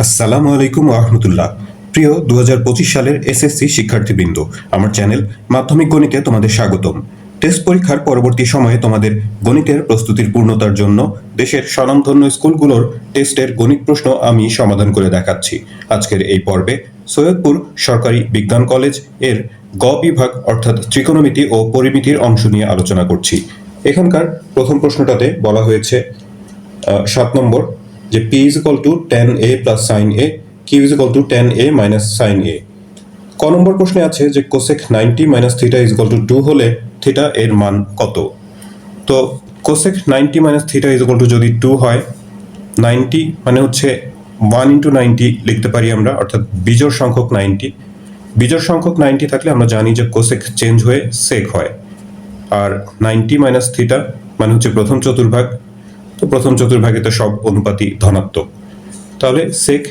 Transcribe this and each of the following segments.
আসসালামু আলাইকুম রহমতুল্লাহ। প্রিয় দু পঁচিশ সালের এসএসসি শিক্ষার্থীবৃন্দ, আমার চ্যানেল মাধ্যমিক গণিতে তোমাদের স্বাগতম। টেস্ট পরীক্ষার পরবর্তী সময়ে তোমাদের গণিতের প্রস্তুতির পূর্ণতার জন্য দেশের স্বনামধন্য স্কুলগুলোর টেস্টের গণিত প্রশ্ন আমি সমাধান করে দেখাচ্ছি। আজকের এই পর্বে সৈয়দপুর সরকারি বিজ্ঞান কলেজের গ বিভাগ অর্থাৎ ত্রিকোণমিতি ও পরিমিতির অংশ নিয়ে আলোচনা করছি। এখানকার প্রথম প্রশ্নটাতে বলা হয়েছে সাত নম্বর যে P is equal to tan A plus sine A Q is equal to tan A minus sine A ক নম্বর প্রশ্নে আছে যে cosec ninety minus theta is equal to two হলে থিটা এর মান কত? তো cosec ninety minus theta is equal to যদি টু হয় নাইনটি মানে হচ্ছে ওয়ান ইন্টু নাইনটি লিখতে পারি আমরা, অর্থাৎ বিজোড় সংখ্যক নাইনটি বিজোড় সংখ্যক নাইনটি থাকলে আমরা জানি যে কোসেক চেঞ্জ হয়ে সেক হয়। আর নাইনটি মাইনাস থিটা মানে হচ্ছে প্রথম চতুর্ভাগ তো প্রথম চতুর্ভাগে তো সব অনুপাতই ধনাত্মক। তাহলে সেক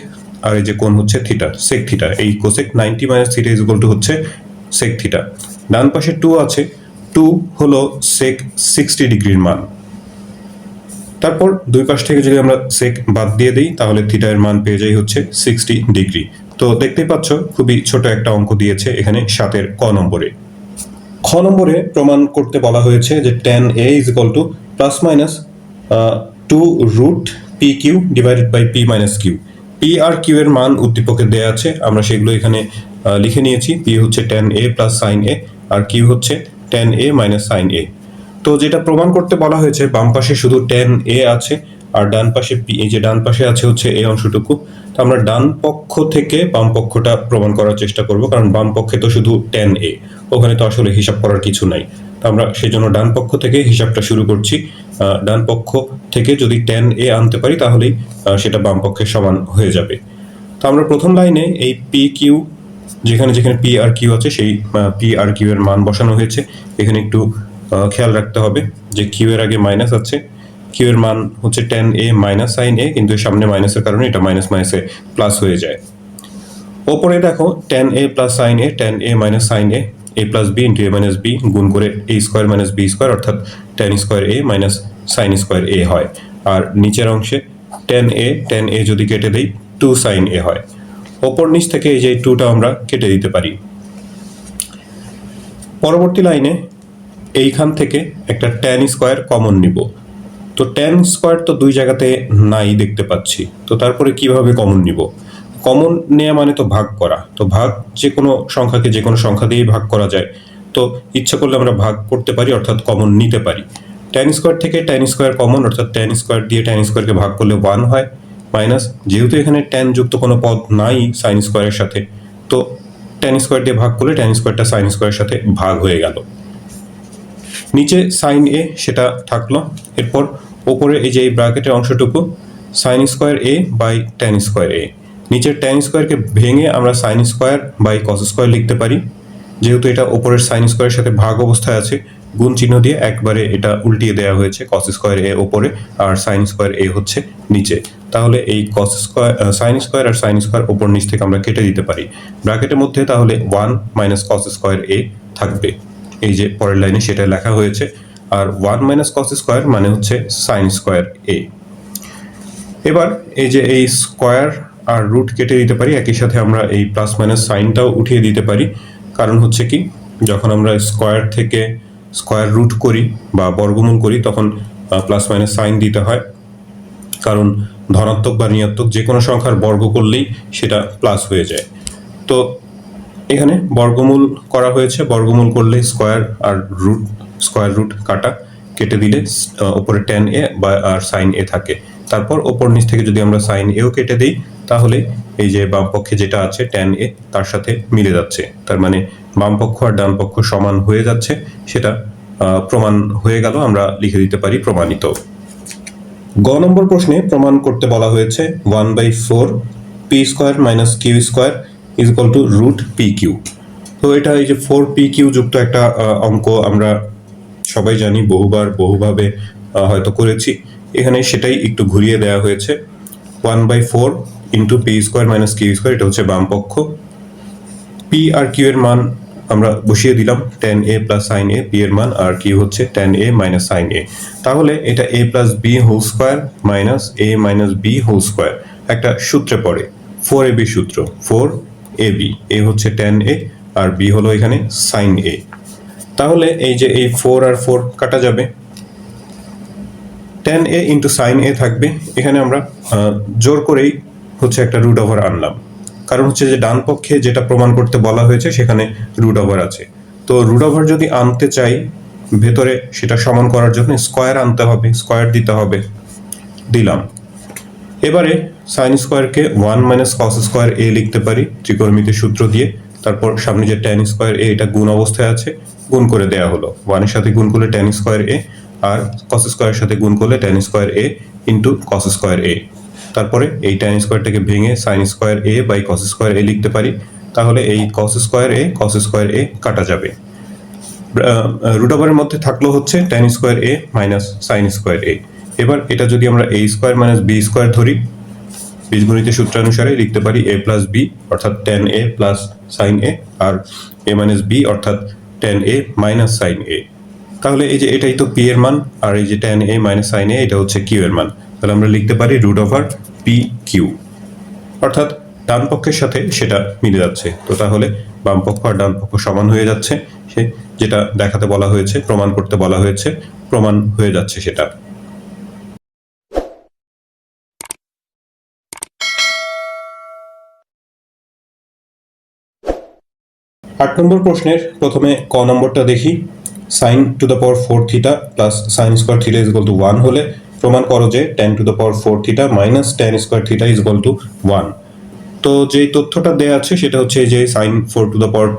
আর এই যে কোণ হচ্ছে থিটা সেক থিটা এই cosec ninety minus theta is two হচ্ছে সেক থিটা ডান পাশে টু আছে টু হলো সেক সিক্সটি ডিগ্রির মান। তারপর দুই পাশ থেকে যদি আমরা সেক বাদ দিয়ে দিই, তাহলে থিটার মান পেয়ে যাই হচ্ছে সিক্সটি ডিগ্রি তো দেখতেই পাচ্ছ, খুবই ছোট একটা অঙ্ক দিয়েছে এখানে সাতের ক নম্বরে। খ নম্বরে প্রমাণ করতে বলা হয়েছে যে tan A is equal to plus minus two root P Q divided by P minus Q P R Q এর মান উদ্দীপকে দেয়া আছে, আমরা সেগুলো এখানে লিখে নিয়েছি। পি হচ্ছে tan A plus sine A R Q হচ্ছে tan A minus sine A তো যেটা প্রমাণ করতে বলা হয়েছে, বাম পাশে শুধু টেন এ আছে আর ডান পাশে পি এই যে ডান পাশে আছে হচ্ছে এই অংশটুকু। তো আমরা ডান পক্ষ থেকে বাম পক্ষটা প্রমাণ করার চেষ্টা করব, কারণ বাম পক্ষে তো শুধু টেন এ ওখানে তো আসলে হিসাব করার কিছু নাই। আমরা সেই জন্য ডান পক্ষ থেকে হিসাবটা শুরু করছি। ডান পক্ষ থেকে যদি টেন এ আনতে পারি তাহলেই সেটা বাম পক্ষের সমান হয়ে যাবে। তো আমরা প্রথম লাইনে এই পি কিউ যেখানে যেখানে পি আর কিউ আছে, সেই পি আর কিউ এর মান বসানো হয়েছে। এখানে একটু খেয়াল রাখতে হবে যে কিউ এর আগে মাইনাস আছে। কিউ এর মান হচ্ছে tan A minus sine A কিন্তু সামনে মাইনাসের কারণে এটা মাইনাস মাইনাসে প্লাস হয়ে যায়। ওপরে দেখো tan A plus sine A tan A minus sine A A plus B into A minus B গুণ করে A square minus B square অর্থাৎ tan square A minus sine square A হয়। আর নিচের অংশে টেন এ টেন এ যদি কেটে দেই টু সাইন এ হয়। ওপর নিচ থেকে এই যে টুটা আমরা কেটে দিতে পারি। পরবর্তী লাইনে এইখান থেকে একটা ট্যান স্কোয়ার কমন নিব। তো ট্যান স্কোয়ার তো দুই জায়গাতে নাই দেখতে পাচ্ছি। তো তারপরে কীভাবে কমন নিব? কমন নেওয়া মানে তো ভাগ করা। তো ভাগ যে কোনো সংখ্যাকে যে কোনো সংখ্যা দিয়েই ভাগ করা যায়। তো ইচ্ছা করলে আমরা ভাগ করতে পারি, অর্থাৎ কমন নিতে পারি। ট্যান স্কোয়ার থেকে ট্যান স্কোয়ার কমন অর্থাৎ ট্যান স্কোয়ার দিয়ে ট্যান স্কোয়ারকে ভাগ করলে ওয়ান হয় মাইনাস যেহেতু এখানে ট্যান যুক্ত কোনো পদ নাই সাইন স্কোয়ারের সাথে, তো ট্যান স্কোয়ার দিয়ে ভাগ করলে ট্যান স্কোয়ারটা সাইন স্কোয়ারের সাথে ভাগ হয়ে গেল। নিচে সাইন এ সেটা থাকল, এরপর ওপরে এই যে এই ব্র্যাকেটের অংশটুকু sine square A by tan square A নিচের ট্যান স্কোয়ারকে ভেঙে আমরা sine square by cos square লিখতে পারি। যেহেতু এটা ওপরের সাইন স্কোয়ারের সাথে ভাগ অবস্থায় আছে, গুণ চিহ্ন দিয়ে একবারে এটা উল্টিয়ে দেওয়া হয়েছে কস স্কোয়ার এ ওপরে আর সাইন স্কোয়ার এ হচ্ছে নিচে। তাহলে এই কস স্কোয়ার সাইন স্কোয়ার আর সাইন স্কোয়ার ওপর নিচ থেকে আমরা কেটে দিতে পারি। ব্র্যাকেটের মধ্যে তাহলে one minus cos square A থাকবে। এই যে পরের লাইনে সেটা লেখা হয়েছে। আর ওয়ান মাইনাস কস স্কোয়ার মানে হচ্ছে সাইন স্কোয়ার এ। এবার এই যে এই স্কোয়ার আর রুট কেটে দিতে পারি। একই সাথে আমরা এই প্লাস মাইনাস সাইনটাও উঠিয়ে দিতে পারি। কারণ হচ্ছে কি, যখন আমরা স্কোয়ার থেকে স্কোয়ার রুট করি বা বর্গমূল করি, তখন প্লাস মাইনাস সাইন দিতে হয়। কারণ ধনাত্মক বা ঋণাত্মক যে কোনো সংখ্যার বর্গ করলেই সেটা প্লাস হয়ে যায়। তো এখানে বর্গমূল করা হয়েছে। বর্গমূল করলে স্কোয়ার আর রুট স্কোয়ার রুট কাটা। কেটে দিলে উপরে টেন এ বা, আর সাইন এ থাকে। তারপর ওপর নিচ থেকে যদি আমরা সাইন এও কেটে দিই তাহলে এই যে বাম পক্ষে যেটা আছে টেন এ তার সাথে মিলে যাচ্ছে। তার মানে বাম পক্ষ আর ডান পক্ষ সমান হয়ে যাচ্ছে, সেটা প্রমাণ হয়ে গেল, আমরা লিখে দিতে পারি প্রমাণিত। গ নম্বর প্রশ্নে প্রমাণ করতে বলা হয়েছে one by four P square minus Q square is equal to root P Q তো এটা এই যে ফোর পি কিউ যুক্ত একটা অঙ্ক আমরা সবাই জানি, বহুবার বহুভাবে হয়তো করেছি। এখানে সেটাই একটু ঘুরিয়ে দেওয়া হয়েছে। One by four into P square minus Q square এটা হচ্ছে বাম পক্ষ। পি আর কিউ এর মান আমরা বসিয়ে দিলাম tan A plus sine A P এর মান, আর কিউ হচ্ছে tan A minus sine A তাহলে এটা A plus B whole square minus A minus B whole square একটা সূত্রে পড়ে ফোর এ বি সূত্র ফোর এ বি এ হচ্ছে টেন এ আর বি হলো এখানে সাইন এ তাহলে এই যে এই ফোর আর ফোর কাটা যাবে। Tan A into sine A থাকবে। এখানে আমরা জোর করেই হচ্ছে একটা রুট ওভার আনলাম। কারণ হচ্ছে যে ডান পক্ষে যেটা প্রমাণ করতে বলা হয়েছে, সেখানে রুট ওভার আছে। তো রুট ওভার যদি আনতে চাই, ভেতরে সেটা সমান করার জন্য স্কোয়ার আনতে হবে স্কোয়ার দিতে হবে। দিলাম। এবারে সাইন স্কোয়ারকে one minus cos square A লিখতে পারি ত্রিকোণমিতির সূত্র দিয়ে। তারপর সামনে যে ট্যান স্কোয়ার এ এটা গুণ অবস্থায় আছে, গুণ করে দেয়া হলো। ওয়ানের সাথে গুণ করলে ট্যান স্কোয়ার এ আর কস স্কোয়ারের সাথে গুণ করলে tan square A into cos square A তারপরে এই ট্যান স্কোয়ারটাকে ভেঙে sine square A by cos square A লিখতে পারি, তাহলে এই কস স্কোয়ার এ কস স্কোয়ার এ কাটা যাবে। রুট ওভারের মধ্যে থাকল হচ্ছে tan square A minus sine square A এবার এটা যদি আমরা A square minus B square ধরি বীজগণিতের সূত্রানুসারে লিখতে পারি এ প্লাস বি অর্থাৎ tan A plus sine A R A minus B অর্থাৎ tan A minus sine A তাহলে এই যে এটাই তো পি এর মান, আর এই যে tan A minus sine A এটা হচ্ছে কিউ এর মান। তাহলে আমরা লিখতে পারি রুট ওভার পি কিউ অর্থাৎ ডান পক্ষের সাথে সেটা মিলে যাচ্ছে। তো তাহলে বাম পক্ষ আর ডান পক্ষ সমান হয়ে যাচ্ছে। সে যেটা দেখাতে বলা হয়েছে, প্রমাণ করতে বলা হয়েছে, প্রমাণ হয়ে যাচ্ছে সেটা। আট নম্বর প্রশ্নের প্রথমে ক নম্বরটা দেখি। Sine to the power four theta plus sine square theta is to one হলে প্রমাণ করো যে tan to the power four theta minus tan square theta is equal to one তো যেই তথ্যটা দেয়া আছে সেটা হচ্ছে যে sine four to the power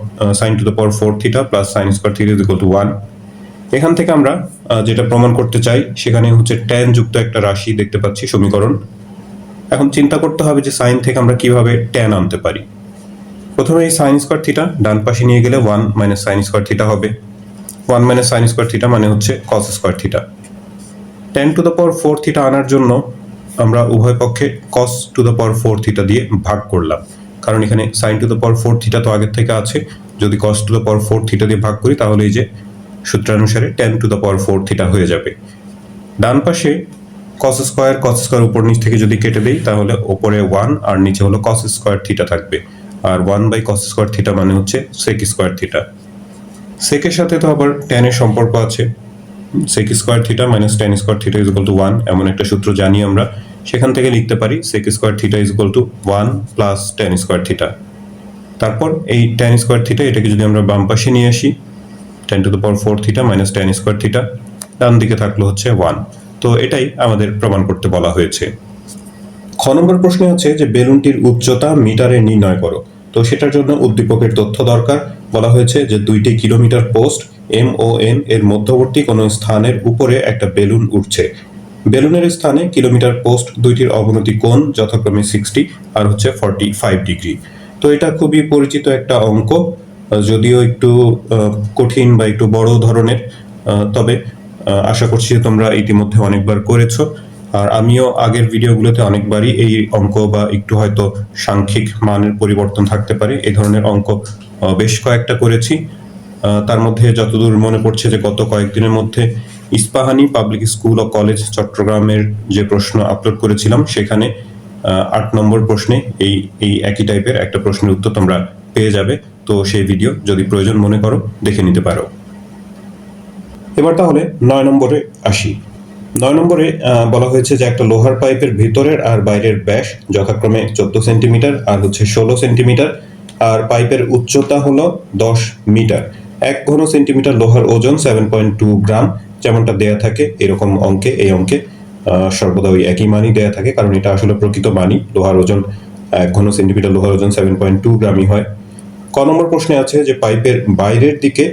sine to the power four theta plus sine square theta is equal to one এখান থেকে আমরা যেটা প্রমাণ করতে চাই সেখানে হচ্ছে ট্যান যুক্ত একটা রাশি দেখতে পাচ্ছি সমীকরণ। এখন চিন্তা করতে হবে যে সাইন থেকে আমরা কীভাবে ট্যান আনতে পারি। প্রথমে এই সাইন স্কোয়ার থিটা ডান পাশে নিয়ে গেলে one minus sine square theta হবে। One minus sine square theta মানে হচ্ছে cos square theta tan to the power four theta আনার জন্য আমরা উভয় পক্ষে cos to the power four theta দিয়ে ভাগ করলাম। কারণ এখানে sine to the power four theta তো আগের থেকে আছে। যদি cos to the power four theta দিয়ে ভাগ করি, তাহলে এই যে সূত্রানুসারে tan to the power four theta হয়ে যাবে। ডান পাশে কস স্কোয়ার কস স্কোয়ার উপর নিচ থেকে যদি কেটে দেই, তাহলে ওপরে ওয়ান আর নিচে হলো কস স্কোয়ার থিটা থাকবে। আর one by cos square theta মানে হচ্ছে সেক স্কোয়ার থিটা সেকের সাথে তো আবার টেনের সম্পর্ক আছে। Sec square theta minus tan square theta is equal to one এমন একটা সূত্র জানি আমরা। সেখান থেকে লিখতে পারি sec square theta is equal to one plus tan square theta তারপর এই টেন স্কোয়ার থিটা এটাকে যদি আমরা বাম পাশে নিয়ে আসি tan to the power four theta minus tan square theta ডান দিকে থাকল হচ্ছে ওয়ান তো এটাই আমাদের প্রমাণ করতে বলা হয়েছে। খ নম্বর প্রশ্নে হচ্ছে যে বেলুনটির উচ্চতা মিটারে নির্ণয় করো। তো সেটার জন্য উদ্দীপকের তথ্য দরকার। বলা হয়েছে যে দুইটি কিলোমিটার পোস্ট এম ও এন এর মধ্যবর্তী কোনো স্থানের উপরে একটা বেলুন উঠছে। বেলুনের স্থানে কিলোমিটার পোস্ট দুইটির অবনতি কোণ, যথাক্রমে সিক্সটি আর হচ্ছে ফর্টি ফাইভ ডিগ্রি। তো এটা খুবই পরিচিত একটা অঙ্ক, যদিও একটু কঠিন বা একটু বড় ধরনের তবে আশা করছি তোমরা ইতিমধ্যে অনেকবার করেছ। আর আমিও আগের ভিডিওগুলোতে অনেকবারই এই অঙ্ক বা একটু হয়তো সাংখ্যিক মানের পরিবর্তন থাকতে পারে। এই ধরনের অঙ্ক বেশ কয়েকটা করেছি। তার মধ্যে যতদূর মনে পড়ছে যে গত কয়েকদিনের মধ্যে ইস্পাহানি পাবলিক স্কুল ও কলেজ চট্টগ্রামের যে প্রশ্ন আপলোড করেছিলাম, সেখানে আট নম্বর প্রশ্নে এই এই একই টাইপের একটা প্রশ্নের উত্তর তোমরা পেয়ে যাবে। তো সেই ভিডিও যদি প্রয়োজন মনে করো, দেখে নিতে পারো। এবার তাহলে নয় নম্বরে আসি। নয় নম্বরে বলা হয়েছে যে একটা লোহার পাইপের ভিতরের আর বাইরের ব্যাস যথাক্রমে চোদ্দ সেন্টিমিটার আর হচ্ছে ষোলো সেন্টিমিটার। আর পাইপের উচ্চতা হলো দশ মিটার। এক ঘন সেন্টিমিটার লোহার ওজন সেভেন পয়েন্ট টু গ্রাম, যেমনটা দেয়া থাকে এরকম অঙ্কে, এই অঙ্কে সর্বদা ওই একই মানই দেয়া থাকে, কারণ এটা আসলে প্রকৃত মানই। লোহার ওজন, এক ঘন সেন্টিমিটার লোহার ওজন সেভেন পয়েন্ট টু গ্রামই হয়। ক নম্বর প্রশ্নে আছে যে পাইপের বাইরের দিকে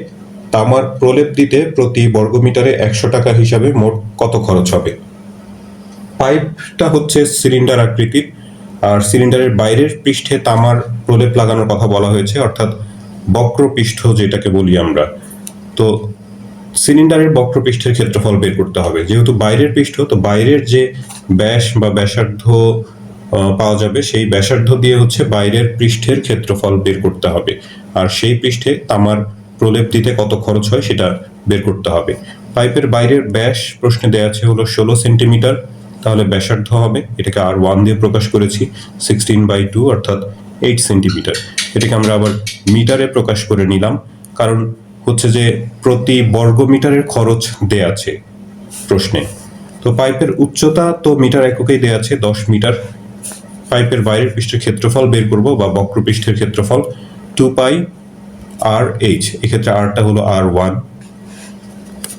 তামার প্রলেপ দিতে প্রতি বর্গমিটারে একশো টাকা হিসাবে মোট কত খরচ হবে? পাইপটা হচ্ছে সিলিন্ডার আকৃতির, আর সিলিন্ডারের বাইরের পৃষ্ঠে তামার প্রলেপ লাগানোর কথা বলা হয়েছে, অর্থাৎ বক্রপৃষ্ঠ যেটাকে বলি আমরা, তো সিলিন্ডারের বক্রপৃষ্ঠের ক্ষেত্রফল বের করতে হবে। যেহেতু বাইরের পৃষ্ঠ, তো বাইরের যে ব্যাস বা ব্যাসার্ধ পাওয়া যাবে, সেই ব্যাসার্ধ দিয়ে হচ্ছে বাইরের পৃষ্ঠের ক্ষেত্রফল বের করতে হবে। আর সেই পৃষ্ঠে তামার প্রলেপ দিতে কত খরচ হয় সেটা বের করতে হবে। পাইপের বাইরের ব্যাস, প্রশ্নে দেওয়া আছে হলো ষোলো সেন্টিমিটার, তাহলে ব্যাসার্ধ হবে, এটাকে আর ওয়ান দিয়ে প্রকাশ করেছি সিক্সটিন বাই টু অর্থাৎ এইট সেন্টিমিটার এটাকে আমরা আবার মিটারে প্রকাশ করে নিলাম। কারণ হচ্ছে যে প্রতি বর্গ মিটারের খরচ দেয়া আছে প্রশ্নে। তো পাইপের উচ্চতা তো মিটার এককেই দেয়া আছে, দশ মিটার। পাইপের বাইরের পৃষ্ঠের ক্ষেত্রফল বের করব বা বক্রপৃষ্ঠের ক্ষেত্রফল টু পাই আর এইচ এক্ষেত্রে আরটা হলো আর ওয়ান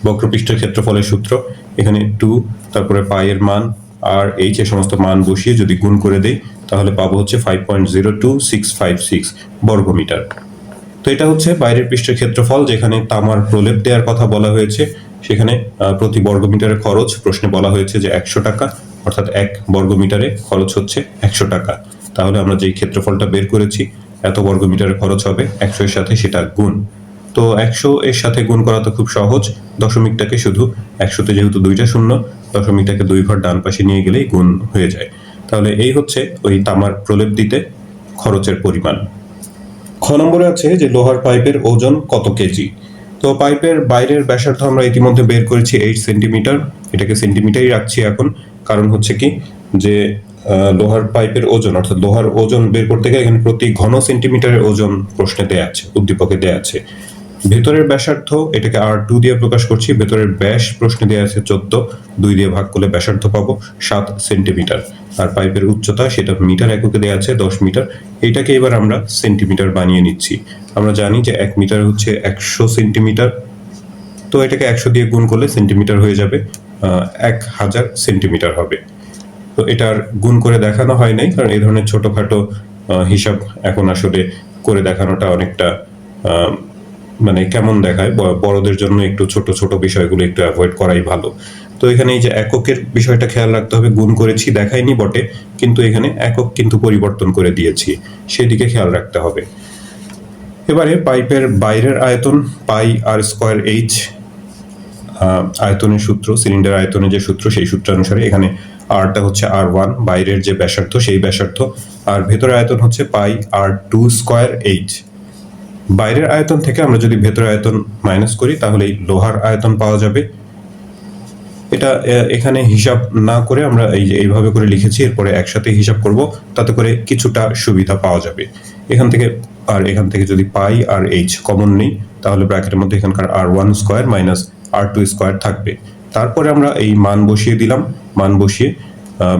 বক্রপৃষ্ঠের ক্ষেত্রফলের সূত্র। এখানে টু তারপরে পায়ের মান আর এইচ এ সমস্ত মান বসিয়ে যদি গুণ করে দেই তাহলে পাবো হচ্ছে five point zero two six five six বর্গমিটার। তো এটা হচ্ছে বাইরের পৃষ্ঠের ক্ষেত্রফল, যেখানে তামার প্রলেপ দেওয়ার কথা বলা হয়েছে। সেখানে প্রতি বর্গমিটারের খরচ, প্রশ্নে বলা হয়েছে যে একশো টাকা, অর্থাৎ এক বর্গমিটারে খরচ হচ্ছে একশো টাকা। তাহলে আমরা যেই ক্ষেত্রফলটা বের করেছি, এত বর্গমিটারে খরচ হবে একশো এর সাথে সেটা গুণ। তো একশো এর সাথে গুণ করা তো খুব সহজ, দশমিকটাকে শুধু একশোতে যেহেতু দুইটা শূন্য, দশমিকটাকে দুই ঘর ডান পাশে নিয়ে গেলেই গুণ হয়ে যায়। তাহলে এই হচ্ছে ওই তামার প্রলেপ দিতে খরচের পরিমাণ। খ নম্বরে আছে যে লোহার পাইপের ওজন কত কেজি? তো পাইপের বাইরের ব্যাসার্ধ আমরা ইতিমধ্যে বের করেছি এইট সেন্টিমিটার এটাকে সেন্টিমিটারই রাখছি এখন। কারণ হচ্ছে কি? যে লোহার পাইপের ওজন, অর্থাৎ লোহার ওজন বের করতে গেলে এখানে প্রতি ঘন সেন্টিমিটারের ওজন প্রশ্নে দেয়া আছে, উদ্দীপকে দেয়া আছে। ভেতরের ব্যাসার্ধ, এটাকে আর টু দিয়ে প্রকাশ করছি, ভেতরের ব্যাস প্রশ্নে দেওয়া আছে চোদ্দ, দুই দিয়ে ভাগ করলে ব্যাসার্ধ পাবো সাত সেন্টিমিটার। আর পাইপের উচ্চতা, সেটা মিটার এককে দেওয়া আছে দশ মিটার। এটাকে এবার আমরা সেন্টিমিটার বানিয়ে নিচ্ছি। আমরা জানি যে এক মিটার হচ্ছে একশো সেন্টিমিটার। তো এটাকে একশো দিয়ে গুণ করলে সেন্টিমিটার হয়ে যাবে এক হাজার সেন্টিমিটার হবে। তো এটার গুণ করে দেখানো হয় নাই, কারণ এই ধরনের ছোটোখাটো হিসাব এখন আসলে করে দেখানোটা অনেকটা মানে কেমন দেখায়? বড়দের জন্য একটু ছোট ছোট বিষয়গুলো একটু অ্যাভয়েড করাই ভালো। তো এখানে এই যে এককের বিষয়টা খেয়াল রাখতে হবে, গুণ করেছি দেখাইনি বটে, কিন্তু এখানে একক কিন্তু পরিবর্তন করে দিয়েছি, সেদিকে খেয়াল রাখতে হবে। এবারে পাইপের বাইরের আয়তন, পাই আর স্কোয়ার এইচ আয়তনের সূত্র, সিলিন্ডার আয়তনের যে সূত্র, সেই সূত্রানুসারে এখানে আরটা হচ্ছে আর ওয়ান, বাইরের যে ব্যাসার্ধ, সেই ব্যাসার্ধ, আর ভেতরের আয়তন হচ্ছে pi R two square H. বাইরের আয়তন থেকে আমরা যদি ভেতরের আয়তন মাইনাস করি, তাহলে এই লোহার আয়তন পাওয়া যাবে। এটা এখানে হিসাব না করে আমরা এই যে এইভাবে করে লিখেছি, এরপরে একসাথে হিসাব করব, তাতে করে কিছুটা সুবিধা পাওয়া যাবে। এখান থেকে, আর এখান থেকে যদি পাই আর এইচ কমন নেই, তাহলে ব্র্যাকেটের মধ্যে এখানকার R one square minus R two square থাকবে। তারপরে আমরা এই মান বসিয়ে দিলাম। মান বসিয়ে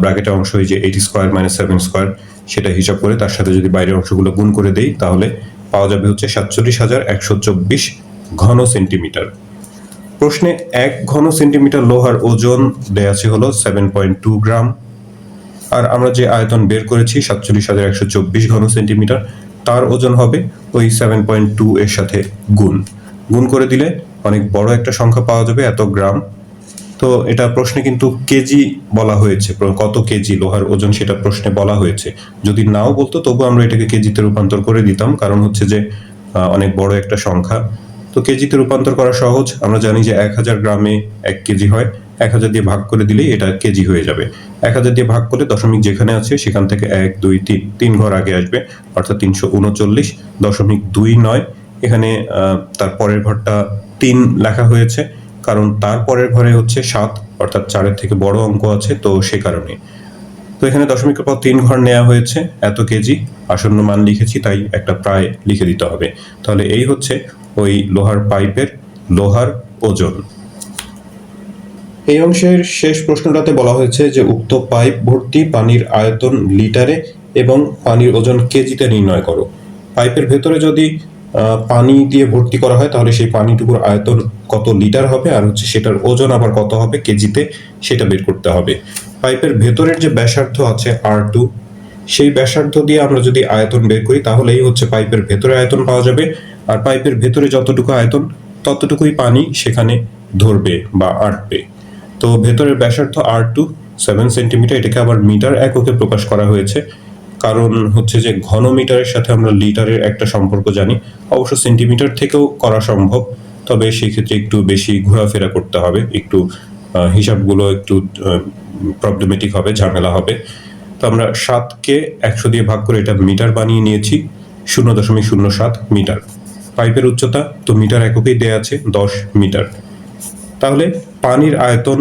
ব্র্যাকেটের অংশ এই যে eight square minus seven square সেটা হিসাব করে তার সাথে যদি বাইরের অংশগুলো গুণ করে দেই, তাহলে পাওয়া যাবে হচ্ছে সাতচল্লিশ হাজার একশো চব্বিশ ঘন সেন্টিমিটার প্রশ্নে এক ঘন সেন্টিমিটার লোহার ওজন দেয়া আছে হলো সেভেন পয়েন্ট টু গ্রাম। আর আমরা যে আয়তন বের করেছি সাতচল্লিশ হাজার একশো চব্বিশ ঘন সেন্টিমিটার তার ওজন হবে ওই সেভেন পয়েন্ট টু এর সাথে গুণ। গুণ করে দিলে অনেক বড় একটা সংখ্যা পাওয়া যাবে, এত গ্রাম। তো এটা প্রশ্নে কিন্তু কেজি বলা হয়েছে কত কেজি লোহার ওজন সেটা প্রশ্নে বলা হয়েছে। যদি নাও বলতো তবু আমরা এটাকে কেজিতে রূপান্তর করে দিতাম, কারণ হচ্ছে যে অনেক বড় একটা সংখ্যা। তো কেজিতে রূপান্তর করা সহজ। আমরা জানি যে এক হাজার গ্রামে এক কেজি হয়। এক হাজার দিয়ে ভাগ করে দিলেই এটা কেজি হয়ে যাবে। এক হাজার দিয়ে ভাগ করলে দশমিক যেখানে আছে, সেখান থেকে এক, দুই, তিন তিন ঘর আগে আসবে, অর্থাৎ তিনশো উনচল্লিশ, দশমিক দুই নয়। এখানে তার পরের ঘরটা তিন লেখা হয়েছে। কারণ তারপরের ঘরে হচ্ছে সাত, অর্থাৎ চারের থেকে বড় অঙ্ক আছে, তো সে কারণে। তো এখানে দশমিকের পর তিন ঘর নেওয়া হয়েছে, এত কেজি। আসন্ন মান লিখেছি, তাই একটা প্রায় লিখে দিতে হবে। তাহলে এই হচ্ছে ওই লোহার পাইপের লোহার ওজন। এই অংশের শেষ প্রশ্নটাতে বলা হয়েছে যে, উক্ত পাইপ ভর্তি পানির আয়তন লিটারে এবং পানির ওজন কেজিতে নির্ণয় করো। পাইপের ভেতরে যদি পানি দিয়ে ভর্তি করা হয়, তাহলে সেই পানিটুকুর আয়তন কত লিটার হবে আর হচ্ছে সেটার ওজন আবার কত হবে কেজিতে সেটা বের করতে হবে। পাইপের ভেতরের যে ব্যাসার্ধ আছে আর টু সেই ব্যাসার্ধ দিয়ে আমরা যদি আয়তন বের করি, তাহলেই হচ্ছে পাইপের ভেতরে আয়তন পাওয়া যাবে। আর পাইপের ভেতরে যতটুকু আয়তন, ততটুকুই পানি সেখানে ধরবে বা আটবে। তো ভেতরের ব্যাসার্ধ আর টু সেভেন সেন্টিমিটার এটাকে আবার মিটার এককে প্রকাশ করা হয়েছে। কারণ হচ্ছে যে ঘন মিটারের সাথে আমরা লিটারের একটা সম্পর্ক জানি। অবশ্য সেন্টিমিটার থেকেও করা সম্ভব, তবে সেক্ষেত্রে একটু বেশি ঘোরাফেরা করতে হবে, একটু হিসাবগুলো একটু প্রবলেমেটিক হবে, ঝামেলা হবে। তো আমরা সাতকে একশো দিয়ে ভাগ করে এটা মিটার বানিয়ে নিয়েছি, শূন্য দশমিক শূন্য সাত মিটার। পাইপের উচ্চতা তো মিটার এককেই দেয়া আছে, দশ মিটার। তাহলে পানির আয়তন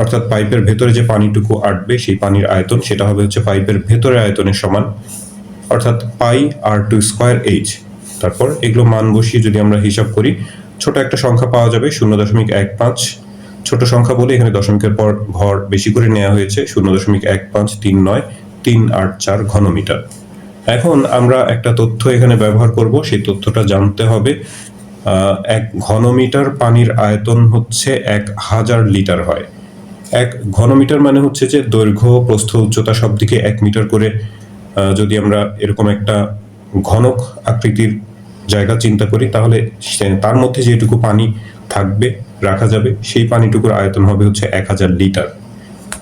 অর্থাৎ পাইপের ভেতরে যে পানিটুকু আটবে, সেই পানির আয়তন সেটা হবে হচ্ছে পাইপের ভেতরে আয়তনের সমান, অর্থাৎ pi R two square H. তারপর এগুলো মান বসিয়ে যদি আমরা হিসাব করি, ছোট একটা সংখ্যা পাওয়া যাবে, শূন্য দশমিক এক পাঁচ। ছোট সংখ্যা বলে এখানে দশমিকের পর ঘর বেশি করে নেওয়া হয়েছে, শূন্য দশমিক এক পাঁচ তিন নয়, তিন আট চার ঘনমিটার। এখন আমরা একটা তথ্য এখানে ব্যবহার করব, সেই তথ্যটা জানতে হবে। এক ঘনমিটার পানির আয়তন হচ্ছে এক হাজার লিটার হয়। এক ঘনমিটার মানে হচ্ছে যে দৈর্ঘ্য, প্রস্থ, উচ্চতা সব দিকে এক মিটার করে যদি আমরা এরকম একটা ঘনক আকৃতির জায়গা চিন্তা করি, তাহলে তার মধ্যে যেটুকু পানি থাকবে, রাখা যাবে, সেই পানিটুকুর আয়তন হবে হচ্ছে এক হাজার লিটার।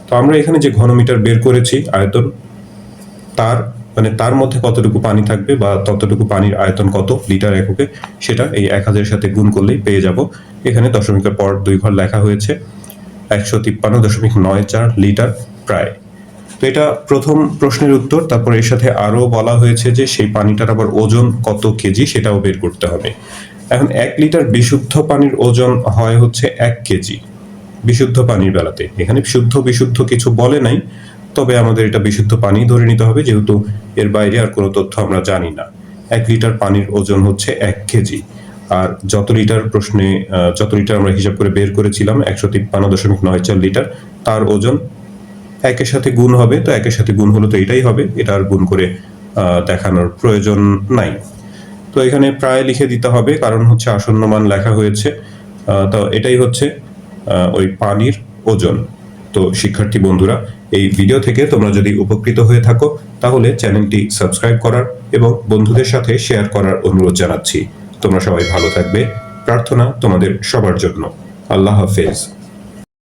তো আমরা এখানে যে ঘনমিটার বের করেছি আয়তন, তার মানে তার মধ্যে কতটুকু পানি থাকবে বা ততটুকু পানির আয়তন কত লিটার এককে, সেটা এই এক হাজারের সাথে গুণ করলেই পেয়ে যাব। এখানে দশমিকের পর দুই ঘর লেখা হয়েছে। একশো তিপ্পান্ন দশমিক নয় চার লিটার প্রায়। তো এটা প্রথম প্রশ্নের উত্তর, তারপর এর সাথে আরও বলা হয়েছে যে সেই পানিটার আবার ওজন কত কেজি সেটাও বের করতে হবে। এখন এক লিটার বিশুদ্ধ পানির ওজন হয় হচ্ছে এক কেজি বিশুদ্ধ পানির বেলাতে। এখানে শুদ্ধ বিশুদ্ধ কিছু বলে নাই, তবে আমাদের এটা বিশুদ্ধ পানি ধরে নিতে হবে, যেহেতু এর বাইরে আর কোনো তথ্য আমরা জানি না। এক লিটার পানির ওজন হচ্ছে এক কেজি। আর যত লিটার প্রশ্নে যত লিটার আমরা হিসাব করে বের করেছিলাম, একশো তিপ্পান্ন দশমিক নয় চার লিটার, তার ওজন একের সাথে গুণ হবে, তো একের সাথে গুণ হলো তো এটাই হবে, এটা আর গুণ করে দেখানোর প্রয়োজন নাই। তো এখানে প্রায় লিখে দিতে হবে, কারণ হচ্ছে আসন্ন মান লেখা হয়েছে তো এটাই হচ্ছে ওই পানির ওজন। তো শিক্ষার্থী বন্ধুরা, এই ভিডিও থেকে তোমরা যদি উপকৃত হয়ে থাকো, তাহলে চ্যানেলটি সাবস্ক্রাইব করার এবং বন্ধুদের সাথে শেয়ার করার অনুরোধ জানাচ্ছি। তোমরা সবাই ভালো থাকবে। প্রার্থনা তোমাদের সবার জন্য। আল্লাহ হাফেজ।